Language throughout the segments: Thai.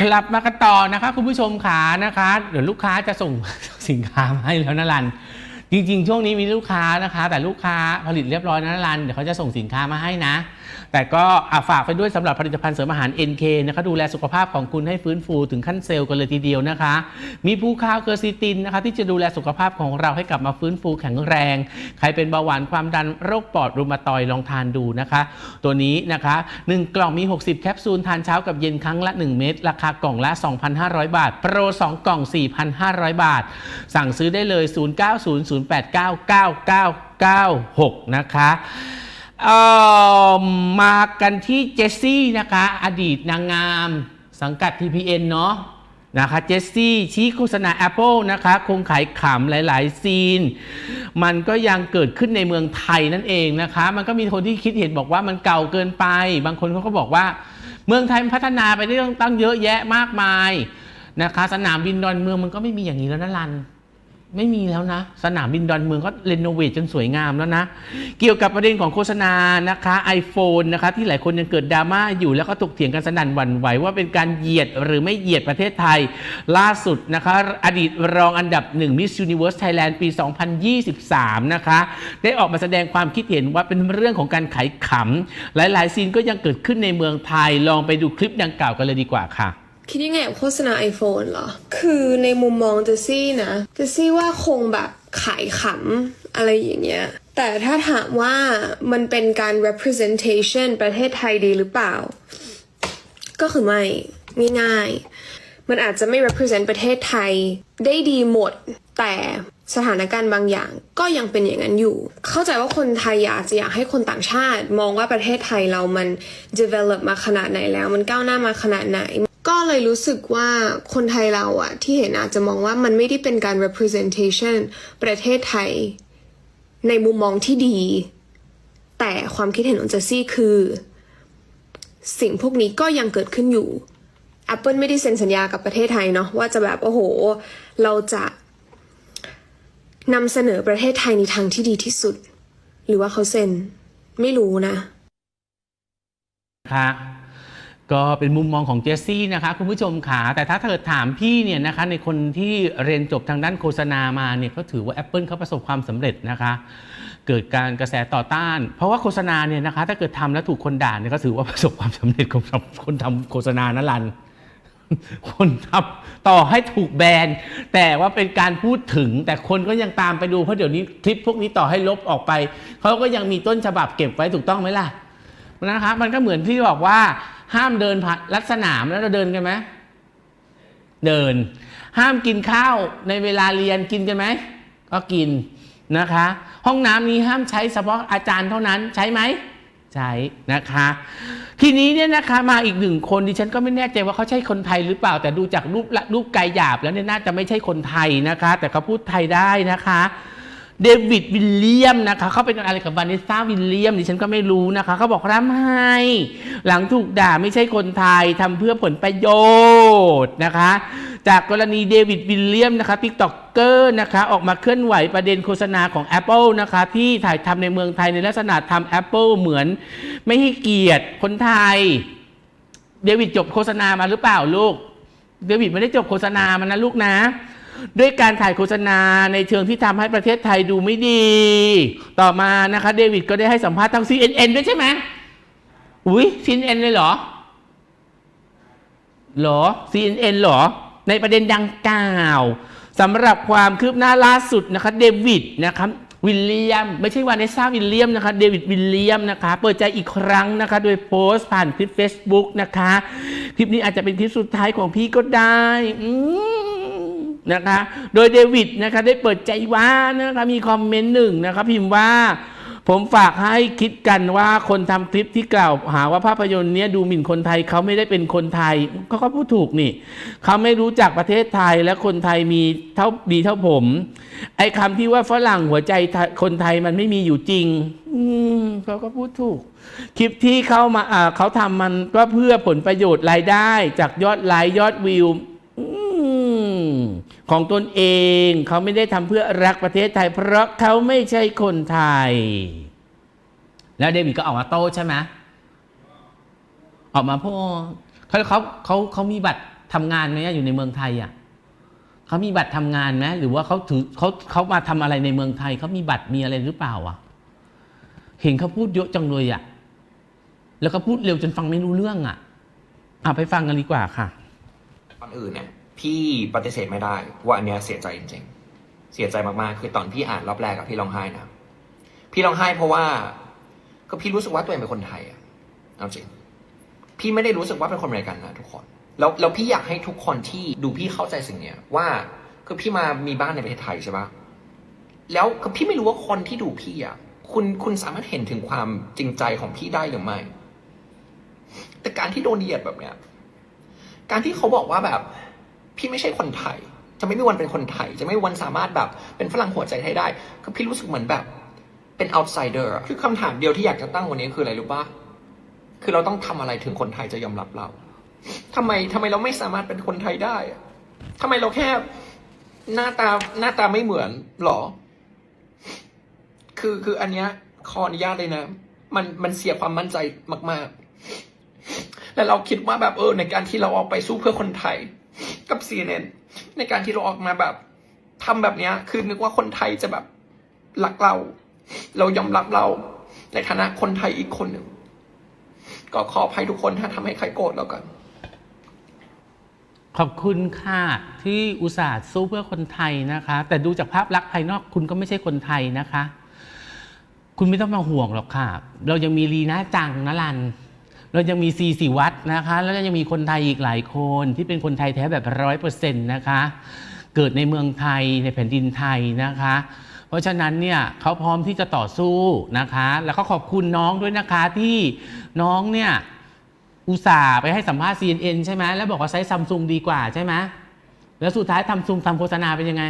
กลับมากันต่อนะคะคุณผู้ชมขานะคะเดี๋ยวลูกค้าจะส่งสินค้ามาให้แล้วนะรันจริงๆ ช่วงนี้มีลูกค้านะคะ แต่ลูกค้าผลิตเรียบร้อยนะรันเดี๋ยวเขาจะส่งสินค้ามาให้นะ แต่ก็ฝากไปด้วยสำหรับผลิตภัณฑ์เสริมอาหาร NK นะคะดูแลสุขภาพของคุณให้ฟื้นฟูถึงขั้นเซลล์กันเลยทีเดียวนะคะ มีภูคาวเคอร์ซิตินนะคะที่จะดูแลสุขภาพของเราให้กลับมาฟื้นฟูแข็งแรง ใครเป็นเบาหวานความดันโรคปอดรุมาตอยลองทานดูนะคะ ตัวนี้นะคะ 1 กล่องมี 60 แคปซูลทานเช้ากับเย็นครั้งละ 1 เม็ดราคากล่องละ 2,500 บาท โปร 2 กล่อง 4,500 บาท สั่งซื้อได้เลย 0900899996 นะคะ เอ่อมากันที่เจสซี่นะคะ อดีตนางงามสังกัด TPN เนาะนะคะเจสซี่ชี้โฆษณา Apple นะคะคงขายขำหลาย ๆ ซีน มันก็ยังเกิดขึ้นในเมืองไทยนั่นเองนะคะ มันก็มีคนที่คิดเห็นบอกว่ามันเก่าเกินไป บางคนเขาก็บอกว่า เมืองไทยพัฒนาไปได้ตั้งเยอะแยะมากมายนะคะ สนามบินดอนเมืองมันก็ไม่มีอย่างนี้แล้วนะรัน ไม่มีแล้วนะ สนามบินดอนเมืองก็เรโนเวทจนสวยงามแล้วนะ เกี่ยวกับประเด็นของโฆษณานะคะ iPhone นะคะที่หลายคนยังเกิดดราม่าอยู่แล้วก็ถกเถียงกันสนั่นหวั่นไหวว่าเป็นการเหยียดหรือไม่เหยียดประเทศไทย ล่าสุดนะคะ อดีตรองอันดับหนึ่ง Miss Universe Thailand ปี 2023 นะคะ ได้ออกมาแสดงความคิดเห็นว่าเป็นเรื่องของการขายขำหลายๆซีนก็ยังเกิดขึ้นในเมืองไทยลองไปดูคลิปดังกล่าวกันเลยดีกว่าค่ะ คิดยังไงกับโฆษณา iPhone เหรอ คือในมุมมองเจสซี่นะเจสซี่ว่าคงแบบขายขำอะไรอย่างเงี้ย แต่ถ้าถามว่ามันเป็นการ representation ประเทศไทยดีหรือเปล่า ก็คือไม่ไม่ง่าย มันอาจจะไม่ represent ประเทศไทยได้ดีหมด แต่สถานการณ์บางอย่างก็ยังเป็นอย่างนั้นอยู่ เข้าใจว่าคนไทยอยากจะอยากให้คนต่างชาติ มองว่าประเทศไทยเรามัน develop มาขนาดไหนแล้ว มันก้าวหน้ามาขนาดไหน ก็เลยรู้สึกว่าคนไทยเราอะที่เห็นอาจจะมองว่ามันไม่ได้เป็นการ representation ประเทศไทย ในมุมมองที่ดี แต่ความคิดเห็นของเจสซี่คือ สิ่งพวกนี้ก็ยังเกิดขึ้นอยู่ Apple ไม่ได้เซ็นสัญญากับประเทศไทยเนาะว่าจะแบบโอ้โห เราจะนำเสนอประเทศไทยในทางที่ดีที่สุด หรือว่าเขาเซ็น ไม่รู้นะนะคะ ก็เป็นมุมมองของเจสซี่นะคะคุณผู้ชมขาแต่ถ้าเกิดถามพี่เนี่ยนะคะในคนที่เรียนจบทางด้านโฆษณามาเนี่ยก็ถือว่า Apple เขาประสบความสำเร็จนะคะ เกิดการกระแสต่อต้าน เพราะว่าโฆษณาเนี่ยนะคะ ถ้าเกิดทำแล้วถูกคนด่าเนี่ยก็ถือว่าประสบความสำเร็จของคนทำโฆษณานะรัน คนทำต่อให้ถูกแบนแต่ว่าเป็นการพูดถึงแต่คนก็ยังตามไปดูเพราะเดี๋ยวนี้คลิปพวกนี้ต่อให้ลบออกไปเขาก็ยังมีต้นฉบับเก็บไว้ถูกต้องไหมล่ะนะคะมันก็เหมือนที่บอกว่า ห้ามเดินผ่านลัดสนามแล้วเราเดินกันไหมเดิน ห้ามกินข้าวในเวลาเรียนกินกันไหมก็กินนะคะ ห้องน้ำนี้ห้ามใช้เฉพาะอาจารย์เท่านั้นใช้ไหมใช้นะคะ ทีนี้เนี่ยนะคะมาอีกหนึ่งคนดิฉันก็ไม่แน่ใจว่าเขาใช่คนไทยหรือเปล่า แต่ดูจากรูปละรูปกายหยาบแล้วเนี่ยน่าจะไม่ใช่คนไทยนะคะ แต่เขาพูดไทยได้นะคะ เดวิดวิลเลียมนะคะเขาเป็นอะไรกับวานิสซาวิลเลียมดิฉันก็ไม่รู้นะคะเขาบอกร่ำไห้หลังถูกด่าไม่ใช่คนไทยทำเพื่อผลประโยชน์นะคะ จากกรณีเดวิดวิลเลียมนะคะทิกตอกเกอร์นะคะออกมาเคลื่อนไหวประเด็นโฆษณาของ Apple นะคะที่ถ่ายทำในเมืองไทยในลักษณะทำ Apple เหมือน ไม่ให้เกียรติคนไทย เดวิดจบโฆษณามาหรือเปล่าลูก เดวิดไม่ได้จบโฆษณามานะลูกนะ ด้วยการถ่ายโฆษณาในเชิงที่ทำให้ประเทศไทยดูไม่ดี ต่อมานะคะเดวิดก็ได้ให้สัมภาษณ์ทาง CNN ด้วยใช่ไหมอุ้ย CNN เลยเหรอ เหรอ CNN เหรอ ในประเด็นดังกล่าวสำหรับความคืบหน้าล่าสุดนะคะเดวิดนะคะวิลเลียม ไม่ใช่วาเนสซาวิลเลียมนะคะเดวิดวิลเลียมนะคะ เปิดใจอีกครั้งนะคะ โดยโพสต์ผ่านคลิป Facebook นะคะ คลิปนี้อาจจะเป็นคลิปสุดท้ายของพี่ก็ได้ อืม นะคะ โดยเดวิดนะคะได้เปิดใจว่านะคะมีคอมเมนต์หนึ่งนะคะพิมพ์ว่า ผมฝากให้คิดกันว่าคนทำคลิปที่กล่าวหาว่าภาพยนตร์เนี้ยดูหมิ่นคนไทยเขาไม่ได้เป็นคนไทยเขาก็พูดถูกนี่เขาไม่รู้จักประเทศไทยและคนไทยมีเท่าดีเท่าผม ไอ้คำที่ว่าฝรั่งหัวใจไทยคนไทยมันไม่มีอยู่จริงอืมเขาก็พูดถูก คลิปที่เขามาเขาทำมันก็เพื่อผลประโยชน์รายได้ จากยอดไลค์ยอดวิว ของตนเอง เขาไม่ได้ทำเพื่อรักประเทศไทย เพราะเขาไม่ใช่คนไทย แล้วเดวิดก็ออกมาโต้ใช่ไหมออกมาพูดเขาเขาเขาเขามีบัตรทำงานไหมอยู่ในเมืองไทยอะเขามีบัตรทำงานไหมหรือว่าเขาถือเขาเขามาทำอะไรในเมืองไทยเขามีบัตรมีอะไรหรือเปล่าอะ เห็นเขาพูดเยอะจังเลยอะแล้วก็พูดเร็วจนฟังไม่รู้เรื่องอะเอาไปฟังกันดีกว่าค่ะตอนอื่นเนี่ย พี่ปฏิเสธไม่ได้ว่าอันเนี้ยเสียใจจริงๆ เสียใจมากๆ คือตอนพี่อ่านรอบแรกอะพี่ร้องไห้นะ พี่ร้องไห้เพราะว่า ก็พี่รู้สึกว่าตัวเองเป็นคนไทยอะเอาจริง พี่ไม่ได้รู้สึกว่าเป็นคนอเมริกันนะทุกคน แล้วแล้วพี่อยากให้ทุกคนที่ดูพี่เข้าใจสิ่งเนี้ยว่าคือพี่มามีบ้านในประเทศไทยใช่ปะแล้วคือพี่ไม่รู้ว่าคนที่ดูพี่อะคุณคุณสามารถเห็นถึงความจริงใจของพี่ได้หรือไม่ แต่การที่โดนเหยียดแบบเนี้ย การที่เขาบอกว่าแบบ พี่ไม่ใช่คนไทย จะไม่มีวันเป็นคนไทย จะไม่มีวันสามารถแบบเป็นฝรั่งหัวใจไทยได้คือพี่รู้สึกเหมือนแบบเป็น outsider อะคือคำถามเดียวที่อยากจะตั้งวันนี้คืออะไรรู้ปะคือเราต้องทำอะไรถึงคนไทยจะยอมรับเราทำไมทำไมเราไม่สามารถเป็นคนไทยได้อะทำไมเราแค่หน้าตาหน้าตาไม่เหมือนหรอ คือคืออันเนี้ยขออนุญาตเลยนะ มันมันเสียความมั่นใจมาก ๆ และเราคิดว่าแบบเออในการที่เราออกไปสู้เพื่อคนไทย กับ CNN ในการที่เราออกมาแบบทำแบบนี้คือนึกว่าคนไทยจะแบบรักเรา เรายอมรับเราในฐานะคนไทยอีกคนหนึ่ง ก็ขออภัยทุกคนถ้าทำให้ใครโกรธแล้วกัน ขอบคุณค่ะ ที่อุตส่าห์สู้เพื่อคนไทยนะคะ แต่ดูจากภาพลักษณ์ภายนอกคุณก็ไม่ใช่คนไทยนะคะ คุณไม่ต้องมาห่วงหรอกค่ะ เรายังมีลีน่าจังนะลัน เรายังมีซีสีวัดนะคะ แล้วก็ยังมีคนไทยอีกหลายคนที่เป็นคนไทยแท้แบบร้อยเปอร์เซ็นต์นะคะ เกิดในเมืองไทยในแผ่นดินไทยนะคะ เพราะฉะนั้นเนี่ยเขาพร้อมที่จะต่อสู้นะคะ แล้วก็ขอบคุณน้องด้วยนะคะที่น้องเนี่ยอุตส่าห์ไปให้สัมภาษณ์ CNN ใช่ไหมแล้วบอกว่าใช้ซัมซุงดีกว่าใช่ไหมแล้วสุดท้ายทำซุงทำโฆษณาเป็นยังไง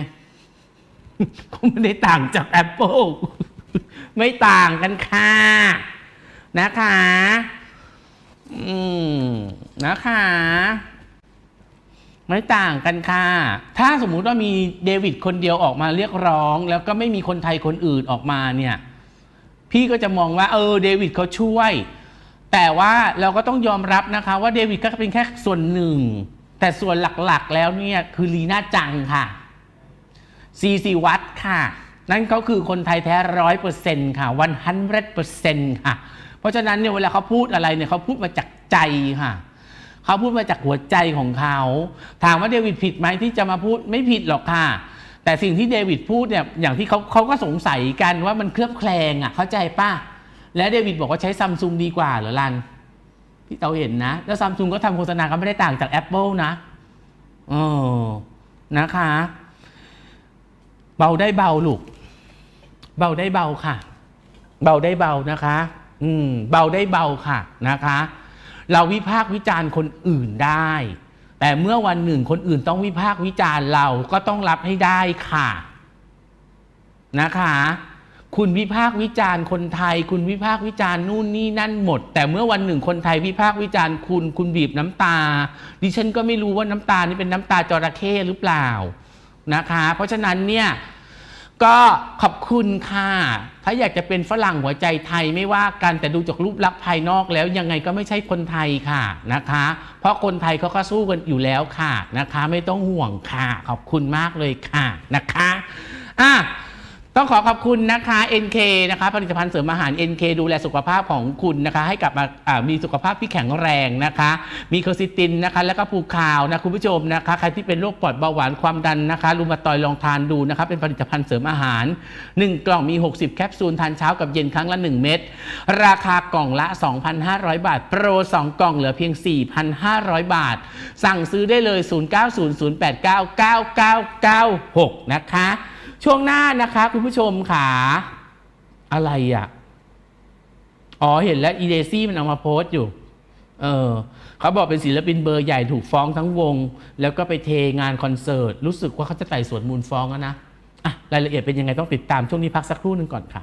ก็ไม่ได้ต่างจาก Apple ไม่ต่างกันค่ะ นะคะ อืมนะคะ ไม่ต่างกันค่ะ ถ้าสมมุติว่ามีเดวิดคนเดียวออกมาเรียกร้อง แล้วก็ไม่มีคนไทยคนอื่นออกมาเนี่ย พี่ก็จะมองว่า เออ เดวิดเขาช่วย แต่ว่าเราก็ต้องยอมรับนะคะว่าเดวิดก็เป็นแค่ส่วนหนึ่ง แต่ส่วนหลักๆ แล้วเนี่ยคือลีน่าจังค่ะซีซีวัตค่ะ นั่นเขาคือคนไทยแท้ร้อยเปอร์เซ็นต์ค่ะวันฮันเเปอร์เซ็นต์ค่ะ เพราะฉะนั้นเนี่ยเวลาเขาพูดอะไรเนี่ยเขาพูดมาจากใจค่ะเขาพูดมาจากหัวใจของเขาถามว่าเดวิดผิดไหมที่จะมาพูดไม่ผิดหรอกค่ะ แต่สิ่งที่เดวิดพูดเนี่ยอย่างที่เขาเขาก็สงสัยกันว่ามันเคลือบแคลงอะเข้าใจป่ะแล้วเดวิดบอกว่าใช้ซัมซุงดีกว่าเหรอลันที่เราเห็นนะ แล้วซัมซุงก็ทำโฆษณาก็ไม่ได้ต่างจาก Apple นะเออนะคะ เบาได้เบาลูก เบาได้เบาค่ะ เบาได้เบานะคะ อืม เบาได้เบาค่ะนะคะ เราวิพากษ์วิจารณ์คนอื่นได้ แต่เมื่อวันหนึ่งคนอื่นต้องวิพากษ์วิจารณ์เราก็ต้องรับให้ได้ค่ะ นะคะ คุณวิพากษ์วิจารณ์คนไทย คุณวิพากษ์วิจารณ์นู่นนี่นั่นหมด แต่เมื่อวันหนึ่งคนไทยวิพากษ์วิจารณ์คุณคุณบีบน้ำตา ดิฉันก็ไม่รู้ว่าน้ำตานี่เป็นน้ำตาจระเข้หรือเปล่านะคะ เพราะฉะนั้นเนี่ย ก็ขอบคุณค่ะ ถ้าอยากจะเป็นฝรั่งหัวใจไทยไม่ว่ากันแต่ดูจากรูปลักษณ์ภายนอกแล้วยังไงก็ไม่ใช่คนไทยค่ะนะคะ เพราะคนไทยเขาก็สู้กันอยู่แล้วค่ะนะคะ ไม่ต้องห่วงค่ะ ขอบคุณมากเลยค่ะนะคะอะ ต้องขอขอบคุณนะคะ NK นะคะผลิตภัณฑ์เสริมอาหาร NK ดูแลสุขภาพของคุณนะคะ ให้กลับมามีสุขภาพที่แข็งแรงนะคะ มีเคอร์ซิตินนะคะ แล้วก็ภูคาวนะคุณผู้ชมนะคะใครที่เป็นโรคปอดเบาหวานความดันนะคะรูมาตอยลองทานดูนะคะเป็นผลิตภัณฑ์เสริมอาหาร 1 กล่องมี 60 แคปซูลทานเช้ากับเย็นครั้งละ 1 เม็ดราคากล่องละ 2,500 บาท โปร 2 กล่องเหลือเพียง 4,500 บาท สั่งซื้อได้เลย 0900899996 นะคะ ช่วงหน้านะคะ คุณผู้ชมค่ะอะไรอะ อ๋อเห็นแล้วอีเดซี่มันเอามาโพสต์อยู่ เออเขาบอกเป็นศิลปินเบอร์ใหญ่ถูกฟ้องทั้งวง แล้วก็ไปเทงานคอนเสิร์ต รู้สึกว่าเขาจะไต่สวนมูลฟ้องแล้วนะ อะ รายละเอียดเป็นยังไงต้องติดตามช่วงนี้พักสักครู่หนึ่งก่อนค่ะ